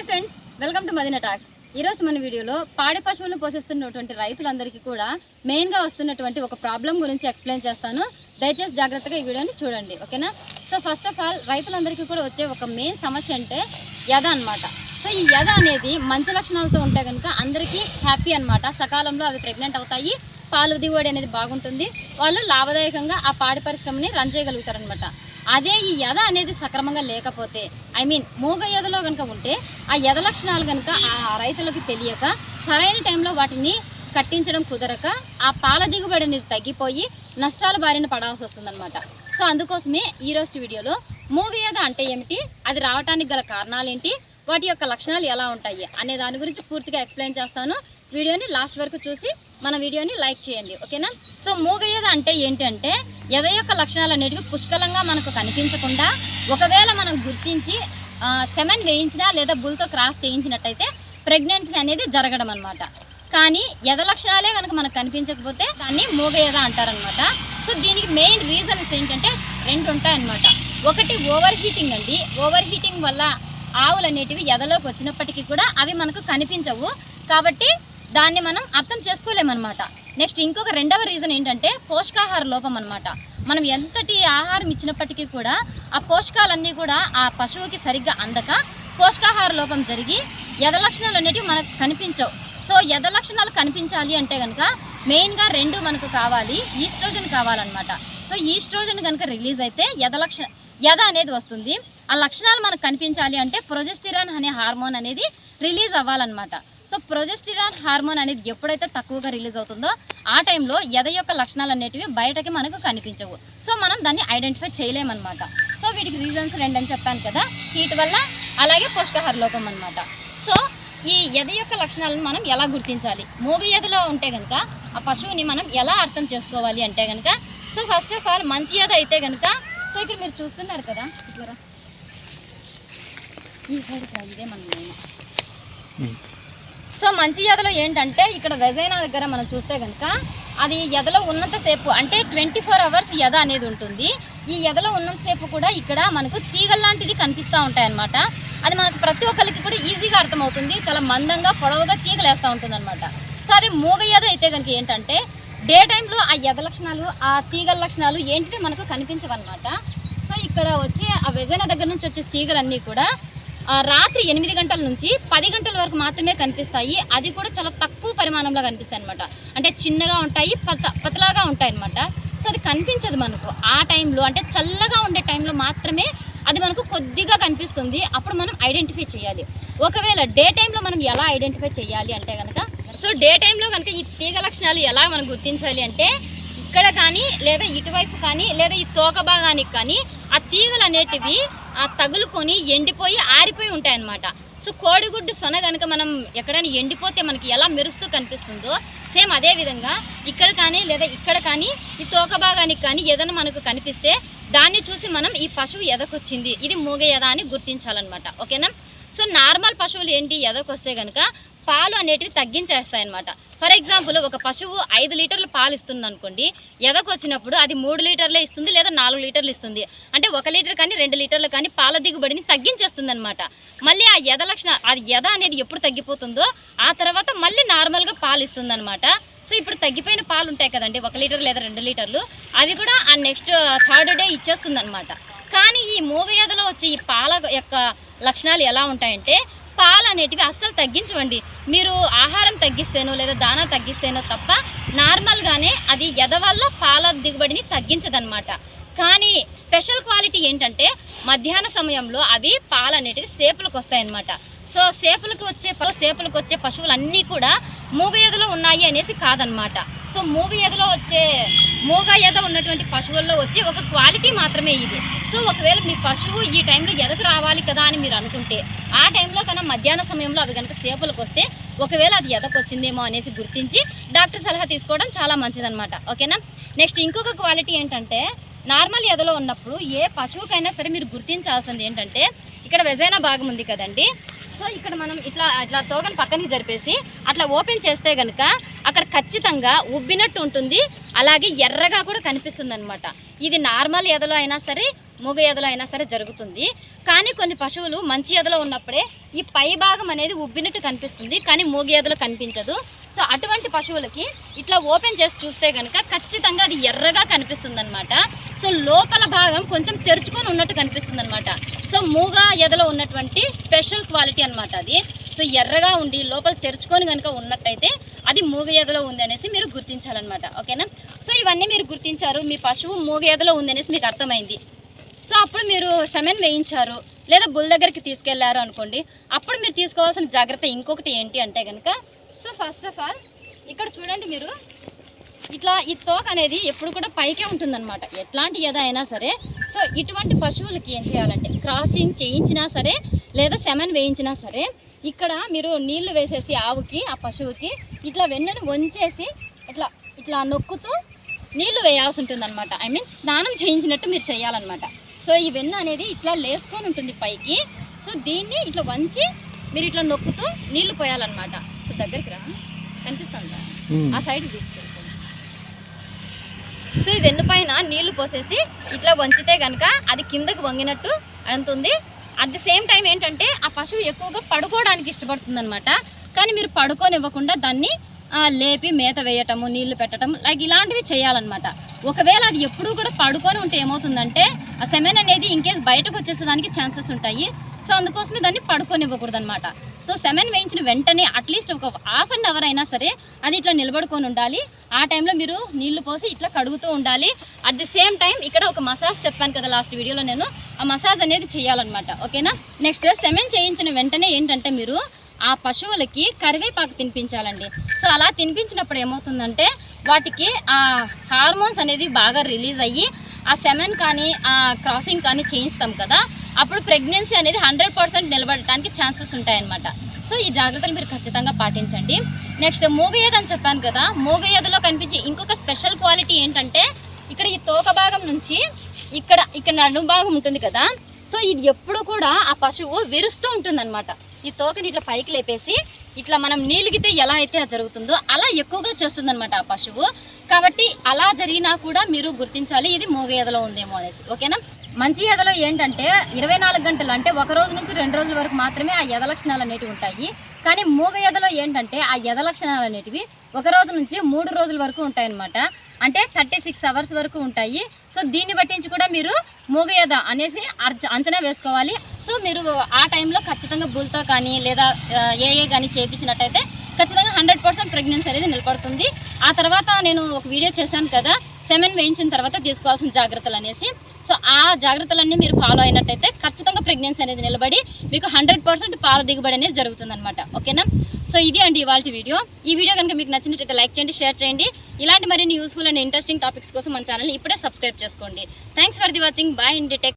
Hi friends welcome to Madina talks ఈరోజు మన వీడియోలో పాడి పశువులను పోషిస్తున్నటువంటి రైతులందరికీ కూడా మెయిన్గా వస్తున్నటువంటి ఒక ప్రాబ్లం గురించి ఎక్స్ప్లెయిన్ చేస్తాను. దయచేసి జాగ్రత్తగా ఈ వీడియోని చూడండి ఓకేనా? సో ఫస్ట్ ఆఫ్ ఆల్ రైతులందరికీ కూడా వచ్చే ఒక మెయిన్ సమస్య అంటే యద అన్నమాట. సో ఈ యద అనేది మంచి లక్షణాలతో ఉంటే కనుక అందరికీ హ్యాపీ అన్నమాట. సకాలంలో అవి ప్రెగ్నెంట్ అవుతాయి పాలు దిగుబడి అనేది బాగుంటుంది వాళ్ళు లాభదాయకంగా ఆ పాడి పరిశ్రమని రన్ చేయగలుగుతారనమాట అదే ఈ యద అనేది సక్రమంగా లేకపోతే ఐ మీన్ మూగ యదలో కనుక ఉంటే ఆ యద లక్షణాలు కనుక ఆ రైతులకు తెలియక సరైన టైంలో వాటిని కట్టించడం కుదరక ఆ పాల దిగుబడి అనేది తగ్గిపోయి నష్టాల బారిన పడాల్సి వస్తుందన్నమాట. సో అందుకోసమే ఈ రోజు వీడియోలో మూగ యద అంటే ఏమిటి? అది రావడానికి గల కారణాలు ఏంటి వాటి యొక్క లక్షణాలు ఎలా ఉంటాయి అనే దాని గురించి పూర్తిగా ఎక్స్ప్లెయిన్ చేస్తాను. వీడియోని లాస్ట్ వరకు చూసి మన వీడియోని లైక్ చేయండి. ఓకేనా? సో మూగయ్యద అంటే ఏంటంటే ఎద యొక్క లక్షణాలు అనేటివి పుష్కలంగా మనకు కనిపించకుండా ఒకవేళ మనం గుర్తించి సెమెన్ వేయించినా లేదా బుల్తో క్రాస్ చేయించినట్టయితే ప్రెగ్నెన్సీ అనేది జరగడం అనమాట కానీ ఎద లక్షణాలే కనుక మనకు కనిపించకపోతే దాన్ని మూగ ఎద అంటారనమాట సో దీనికి మెయిన్ రీజన్స్ ఏంటంటే రెండు ఉంటాయన్నమాట. ఒకటి ఓవర్ హీటింగ్ అండి. ఓవర్ హీటింగ్ వల్ల ఆవులు అనేటివి ఎదలోకి వచ్చినప్పటికీ కూడా అవి మనకు కనిపించవు. కాబట్టి దాన్ని మనం అర్థం చేసుకోలేమన్నమాట. నెక్స్ట్ ఇంకొక రెండవ రీజన్ ఏంటంటే పోషకాహార లోపం అనమాట మనం ఎంతటి ఆహారం ఇచ్చినప్పటికీ కూడా ఆ పోషకాలన్నీ కూడా ఆ పశువుకి సరిగ్గా అందక పోషకాహార లోపం జరిగి ఎద లక్షణాలు అనేటివి మనకు కనిపించవు. సో ఎద లక్షణాలు కనిపించాలి అంటే కనుక మెయిన్గా రెండు మనకు కావాలి ఈస్ట్రోజన్ కావాలన్నమాట. సో ఈస్ట్రోజన్ కనుక రిలీజ్ అయితే ఎద లక్షణ యద అనేది వస్తుంది. ఆ లక్షణాలు మనకు కనిపించాలి అంటే ప్రొజెస్టిరాన్ అనే హార్మోన్ అనేది రిలీజ్ అవ్వాలన్నమాట. సో ప్రొజెస్టిరాన్ హార్మోన్ అనేది ఎప్పుడైతే తక్కువగా రిలీజ్ అవుతుందో ఆ టైంలో ఎద యొక్క లక్షణాలు అనేటివి బయటకి మనకు కనిపించవు. సో మనం దాన్ని ఐడెంటిఫై చేయలేమన్నమాట. సో వీటికి రీజన్స్ రెండని చెప్పాను కదా హీట్ వల్ల అలాగే పోషకాహార లోపం అనమాట సో ఈ ఎద యొక్క లక్షణాలను మనం ఎలా గుర్తించాలి? మూగ ఎదలో ఉంటే కనుక ఆ పశువుని మనం ఎలా అర్థం చేసుకోవాలి అంటే కనుక సో ఫస్ట్ ఆఫ్ ఆల్ మంచి ఎద అయితే కనుక సో ఇక్కడ మీరు చూస్తున్నారు కదా ఇక్కడ. ఈ సైడ్ ఇదే మన మెయిన్. సో మంచి ఎదలో ఏంటంటే ఇక్కడ వెజైనా దగ్గర మనం చూస్తే కనుక అది ఎదలో ఉన్నంతసేపు అంటే ట్వంటీ ఫోర్ అవర్స్ ఎద అనేది ఉంటుంది. ఈ ఎదలో ఉన్నంతసేపు కూడా ఇక్కడ మనకు తీగల లాంటిది కనిపిస్తూ ఉంటాయి అన్నమాట అది మనకు ప్రతి ఒక్కరికి కూడా ఈజీగా అర్థమవుతుంది. చాలా మందంగా పొడవుగా తీగలు వేస్తూ ఉంటుంది అనమాట సో అది మూగ ఎద అయితే కనుక ఏంటంటే డే టైంలో ఆ ఎద లక్షణాలు ఆ తీగల లక్షణాలు ఏంటివి మనకు కనిపించవన్నమాట. సో ఇక్కడ వచ్చే ఆ వెజైనా దగ్గర నుంచి వచ్చే తీగలన్నీ కూడా ఆ, రాత్రి ఎనిమిది గంటల నుంచి పది గంటల వరకు మాత్రమే కనిపిస్తాయి. అది కూడా చాలా తక్కువ పరిమాణంలో కనిపిస్తాయి అనమాట అంటే చిన్నగా ఉంటాయి పత పతలాగా ఉంటాయి అనమాట సో అది కనిపించదు మనకు ఆ టైంలో. అంటే చల్లగా ఉండే టైంలో మాత్రమే అది మనకు కొద్దిగా కనిపిస్తుంది. అప్పుడు మనం ఐడెంటిఫై చేయాలి. ఒకవేళ డే టైంలో మనం ఎలా ఐడెంటిఫై చేయాలి అంటే కనుక సో డే టైంలో కనుక ఈ తీగ లక్షణాలు ఎలా మనం గుర్తించాలి అంటే ఇక్కడ కానీ లేదా ఇటువైపు కానీ లేదా ఈ తోక భాగానికి కానీ ఆ తీగలు అనేటివి ఆ తగులుకొని ఎండిపోయి ఆరిపోయి ఉంటాయన్నమాట. సో కోడిగుడ్డు సొన కనుక మనం ఎక్కడైనా ఎండిపోతే మనకి ఎలా మెరుస్తూ కనిపిస్తుందో సేమ్ అదే విధంగా ఇక్కడ కానీ లేదా ఇక్కడ కానీ ఈ తోక భాగానికి కానీ ఏదైనా మనకు కనిపిస్తే దాన్ని చూసి మనం ఈ పశువు ఎదకొచ్చింది. ఇది మూగ ఎద అని గుర్తించాలన్నమాట. ఓకేనా? సో నార్మల్ పశువులు ఏంటి? ఎదకొస్తే కనుక పాలు అనేటివి తగ్గించేస్తాయి అనమాట ఫర్ ఎగ్జాంపుల్ ఒక పశువు ఐదు లీటర్లు పాలు ఇస్తుంది అనుకోండి ఎదకొచ్చినప్పుడు అది మూడు లీటర్లే ఇస్తుంది లేదా నాలుగు లీటర్లు ఇస్తుంది. అంటే ఒక లీటర్ కానీ రెండు లీటర్లు కానీ పాల దిగుబడిని తగ్గించేస్తుంది అనమాట మళ్ళీ ఆ ఎద లక్షణ అది ఎద అనేది ఎప్పుడు తగ్గిపోతుందో ఆ తర్వాత మళ్ళీ నార్మల్గా పాలు ఇస్తుంది అనమాట సో ఇప్పుడు తగ్గిపోయిన పాలు ఉంటాయి కదండి ఒక లీటర్ లేదా రెండు లీటర్లు అవి కూడా ఆ నెక్స్ట్ థర్డ్ డే ఇచ్చేస్తుంది అనమాట కానీ ఈ మూగ ఎదలో వచ్చే ఈ పాల యొక్క లక్షణాలు ఎలా ఉంటాయంటే పాలు అనేటివి అస్సలు తగ్గించవండి. మీరు ఆహారం తగ్గిస్తేనో లేదా దానా తగ్గిస్తేనో తప్ప నార్మల్గానే అది ఎద వల్ల పాల దిగుబడిని తగ్గించదనమాట. కానీ స్పెషల్ క్వాలిటీ ఏంటంటే మధ్యాహ్న సమయంలో అవి పాలు అనేటివి సేపులకు వస్తాయన్నమాట సో సేపులకు వచ్చే ప- సేపులకు వచ్చే పశువులు అన్నీ కూడా మూగ ఎదలో ఉన్నాయి అనేసి కాదనమాట. సో మూగ ఎదలో వచ్చే మూగ ఎద ఉన్నటువంటి పశువుల్లో వచ్చే ఒక క్వాలిటీ మాత్రమే ఇది. సో ఒకవేళ మీ పశువు ఈ టైంలో ఎదకు రావాలి కదా అని మీరు అనుకుంటే ఆ టైంలో కన్నా మధ్యాహ్న సమయంలో అవి కనుక సేపులకు వస్తే ఒకవేళ అది ఎదకు వచ్చిందేమో అనేసి గుర్తించి డాక్టర్ సలహా తీసుకోవడం చాలా మంచిదనమాట. ఓకేనా? నెక్స్ట్ ఇంకొక క్వాలిటీ ఏంటంటే నార్మల్ ఎదలో ఉన్నప్పుడు ఏ పశువుకైనా సరే మీరు గుర్తించాల్సింది ఏంటంటే ఇక్కడ వెజైనా భాగం ఉంది కదండి. సో ఇక్కడ మనం ఇట్లా ఇట్లా తోగని పక్కనికి జరిపేసి అట్లా ఓపెన్ చేస్తే కనుక అక్కడ ఖచ్చితంగా ఉబ్బినట్టు ఉంటుంది. అలాగే ఎర్రగా కూడా కనిపిస్తుంది అనమాట ఇది నార్మల్ ఎదలో అయినా సరే మూగ ఎదలో అయినా సరే జరుగుతుంది. కానీ కొన్ని పశువులు మంచి ఎదలో ఉన్నప్పుడే ఈ పై భాగం అనేది ఉబ్బినట్టు కనిపిస్తుంది. కానీ మూగ ఎదలో కనిపించదు. సో అటువంటి పశువులకి ఇట్లా ఓపెన్ చేసి చూస్తే కనుక ఖచ్చితంగా అది ఎర్రగా కనిపిస్తుంది అనమాట సో లోపల భాగం కొంచెం తెరుచుకొని ఉన్నట్టు కనిపిస్తుంది అనమాట సో మూగ ఎదలో ఉన్నటువంటి స్పెషల్ క్వాలిటీ అనమాట అది. సో ఎర్రగా ఉండి లోపల తెరుచుకొని కనుక ఉన్నట్టయితే అది మూగ ఎదలో ఉంది అనేసి మీరు గుర్తించాలన్నమాట. ఓకేనా? సో ఇవన్నీ మీరు గుర్తించారు. మీ పశువు మూగ ఎదలో ఉంది అనేసి మీకు అర్థమైంది. సో అప్పుడు మీరు సెమెన్ వేయించారు లేదా బుల్ దగ్గరికి తీసుకెళ్ళారు అనుకోండి. అప్పుడు మీరు తీసుకోవాల్సిన జాగ్రత్త ఇంకొకటి ఏంటి అంటే కనుక సో ఫస్ట్ ఆఫ్ ఆల్ ఇక్కడ చూడండి మీరు. ఇట్లా ఈ తోక అనేది ఎప్పుడు కూడా పైకే ఉంటుందన్నమాట. ఎట్లాంటి ఏదైనా సరే. సో ఇటువంటి పశువులకి ఏం చేయాలంటే క్రాసింగ్ చేయించినా సరే లేదా సెమెన్ వేయించినా సరే ఇక్కడ మీరు నీళ్ళు వేసేసి ఆవుకి ఆ పశువుకి ఇట్లా వెన్నును వంచేసి ఇట్లా ఇట్లా నొక్కుతూ నీళ్ళు వేయాల్సి ఉంటుందన్నమాట. ఐ మీన్ స్నానం చేయించినట్టు మీరు చేయాలన్నమాట. సో ఈ వెన్న అనేది ఇట్లా లేసుకొని ఉంటుంది పైకి. సో దీన్ని ఇట్లా వంచి మీరు ఇట్లా నొక్కుతూ నీళ్ళు పోయాలన్నమాట. సో దగ్గరికి రా. కనిపిస్తుందా? ఆ సైడ్ తీసుకెళ్తాం సో ఈ వెన్ను పైన నీళ్ళు పోసేసి ఇట్లా వంచితే కనుక అది కిందకి వంగినట్టు అంతుంది అట్ ది సేమ్ టైం ఏంటంటే ఆ పశువు ఎక్కువగా పడుకోవడానికి ఇష్టపడుతుంది అనమాట కానీ మీరు పడుకోనివ్వకుండా దాన్ని లేపి మేత వేయటము నీళ్ళు పెట్టడం లైక్ ఇలాంటివి చేయాలన్నమాట. ఒకవేళ అది ఎప్పుడూ కూడా పడుకొని ఉంటే ఏమవుతుందంటే ఆ సెమెన్ అనేది ఇన్కేస్ బయటకు వచ్చేసేదానికి ఛాన్సెస్ ఉంటాయి. సో అందుకోసమే దాన్ని పడుకోనివ్వకూడదు అనమాట సో సెమెన్ వేయించిన వెంటనే అట్లీస్ట్ ఒక హాఫ్ అన్ అవర్ అయినా సరే అది ఇట్లా నిలబడుకొని ఉండాలి. ఆ టైంలో మీరు నీళ్ళు పోసి ఇట్లా కడుగుతూ ఉండాలి. అట్ ది సేమ్ టైం ఇక్కడ ఒక మసాజ్ చెప్పాను కదా లాస్ట్ వీడియోలో నేను. ఆ మసాజ్ అనేది చేయాలన్నమాట. ఓకేనా నెక్స్ట్ సెమెన్ చేయించిన వెంటనే ఏంటంటే మీరు ఆ పశువులకి కరివేపాకు తినిపించాలండి. సో అలా తినిపించినప్పుడు ఏమవుతుందంటే వాటికి ఆ హార్మోన్స్ అనేది బాగా రిలీజ్ అయ్యి ఆ సెమెన్ కానీ ఆ క్రాసింగ్ కానీ చేయిస్తాం కదా అప్పుడు ప్రెగ్నెన్సీ అనేది హండ్రెడ్ పర్సెంట్ నిలబడటానికి ఛాన్సెస్ ఉంటాయన్నమాట. సో ఈ జాగ్రత్తలు మీరు ఖచ్చితంగా పాటించండి. నెక్స్ట్ మూగయ్యద అని చెప్పాను కదా మూగయ్యదలో కనిపించే ఇంకొక స్పెషల్ క్వాలిటీ ఏంటంటే ఇక్కడ ఈ తోక భాగం నుంచి ఇక్కడ ఇక్కడ నడుము భాగం ఉంటుంది కదా సో ఇది ఎప్పుడు కూడా ఆ పశువు విరుస్తూ ఉంటుందన్నమాట. ఈ తోకని ఇట్లా పైకి లేపేసి ఇట్లా మనం నీలిగితే ఎలా అయితే జరుగుతుందో అలా ఎక్కువగా చేస్తుందనమాట ఆ పశువు. కాబట్టి అలా జరిగినా కూడా మీరు గుర్తించాలి ఇది మూగ ఎదలో ఉందేమో అనేసి. ఓకేనా? మంచి ఎదలో ఏంటంటే ఇరవై నాలుగు గంటలు అంటే ఒక రోజు నుంచి రెండు రోజుల వరకు మాత్రమే ఆ ఎద లక్షణాలు అనేటివి ఉంటాయి. కానీ మూగ ఎదలో ఏంటంటే ఆ ఎద లక్షణాలు అనేటివి ఒక రోజు నుంచి మూడు రోజుల వరకు ఉంటాయన్నమాట. అంటే థర్టీ సిక్స్ అవర్స్ వరకు ఉంటాయి. సో దీన్ని బట్టించి కూడా మీరు మూగయద అనేసి అంచనా వేసుకోవాలి. సో మీరు ఆ టైంలో ఖచ్చితంగా బుల్తో కానీ లేదా ఏఏ కానీ చేయించినట్టయితే ఖచ్చితంగా హండ్రెడ్ పర్సెంట్ ప్రెగ్నెన్సీ అనేది నిలబడుతుంది. ఆ తర్వాత నేను ఒక వీడియో చేశాను కదా సెమెన్ వేయించిన తర్వాత తీసుకోవాల్సిన జాగ్రత్తలు అనేసి. సో ఆ జాగ్రత్తలన్నీ మీరు ఫాలో అయినట్టయితే ఖచ్చితంగా ప్రెగ్నెన్సీ అనేది నిలబడి మీకు హండ్రెడ్ పర్సెంట్ పాల దిగుబడి అనేది జరుగుతుంది ఓకేనా? సో ఇది అండి ఇవాళ వీడియో ఈ వీడియో కనుక మీకు నచ్చినట్టయితే లైక్ చేయండి షేర్ చేయండి. ఇలాంటి మరిన్ని యూస్ఫుల్ అండ్ ఇంట్రెస్టింగ్ టాపిక్స్ కోసం మన ఛానల్ని ఇప్పుడే సబ్స్క్రైబ్ చేసుకోండి. Thanks for the watching bye indie tech